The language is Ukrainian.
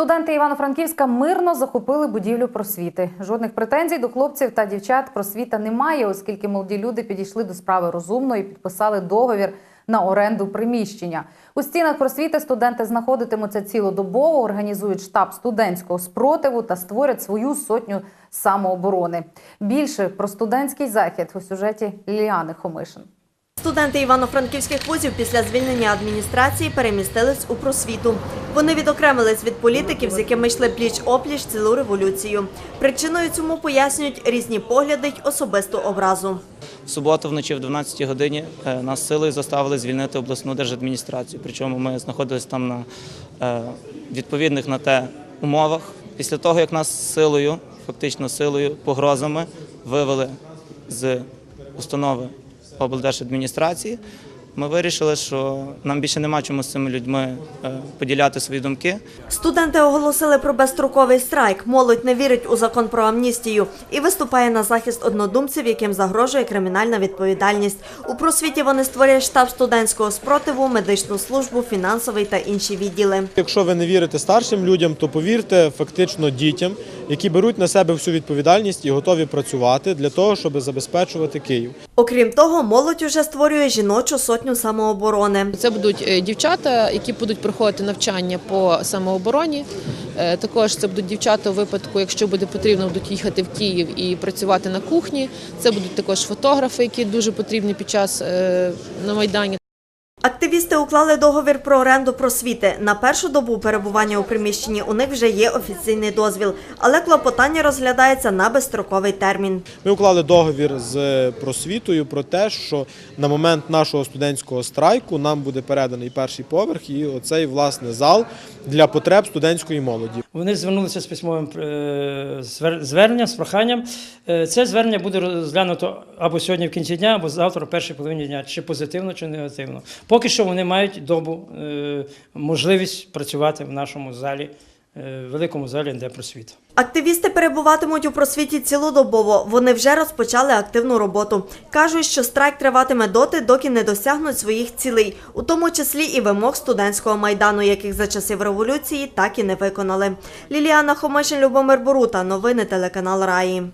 Студенти Івано-Франківська мирно захопили будівлю просвіти. Жодних претензій до хлопців та дівчат просвіта немає, оскільки молоді люди підійшли до справи розумно і підписали договір на оренду приміщення. У стінах просвіти студенти знаходитимуться цілодобово, організують штаб студентського спротиву та створять свою сотню самооборони. Більше про студентський захід у сюжеті Ліліани Хомишин. Студенти івано-франківських вузів після звільнення адміністрації перемістились у просвіту. Вони відокремились від політиків, з якими йшли пліч-опліч цілу революцію. Причиною цьому пояснюють різні погляди й особисту образу. В суботу вночі в 12 годині е, нас силою заставили звільнити обласну держадміністрацію. Причому ми знаходились там на е, відповідних на те умовах. Після того, як нас силою, фактично силою, погрозами вивели з установи облдержадміністрації, ми вирішили, що нам більше нема чому з цими людьми е, поділяти свої думки. Студенти оголосили про безстроковий страйк. Молодь не вірить у закон про амністію і виступає на захист однодумців, яким загрожує кримінальна відповідальність. У просвіті вони створять штаб студентського спротиву, медичну службу, фінансовий та інші відділи. Якщо ви не вірите старшим людям, то повірте фактично дітям, які беруть на себе всю відповідальність і готові працювати для того, щоб забезпечувати Київ. Окрім того, молодь уже створює жіночу сотню самооборони. Це будуть е, дівчата, які будуть проходити навчання по самообороні. Е, Також це будуть дівчата у випадку, якщо буде потрібно, будуть їхати в Київ і працювати на кухні. Це будуть також фотографи, які дуже потрібні під час е, на майдані. Активісти уклали договір про оренду просвіти. На першу добу перебування у приміщенні у них вже є офіційний дозвіл, але клопотання розглядається на безстроковий термін. Ми уклали договір з просвітою про те, що на момент нашого студентського страйку нам буде переданий перший поверх і оцей власне зал для потреб студентської молоді. Вони звернулися з письмовим е, зверненням, з проханням. Е, Це звернення буде розглянуто або сьогодні в кінці дня, або завтра, в першій половині дня, чи позитивно, чи негативно. Поки що вони мають добу е, можливість працювати в нашому залі, е, великому залі НД просвіт. Активісти перебуватимуть у просвіті цілодобово. Вони вже розпочали активну роботу. Кажуть, що страйк триватиме доти, доки не досягнуть своїх цілей, у тому числі і вимог студентського майдану, яких за часів революції так і не виконали. Ліліана Хомишин, Любомир Борута. Новини телеканал Раї.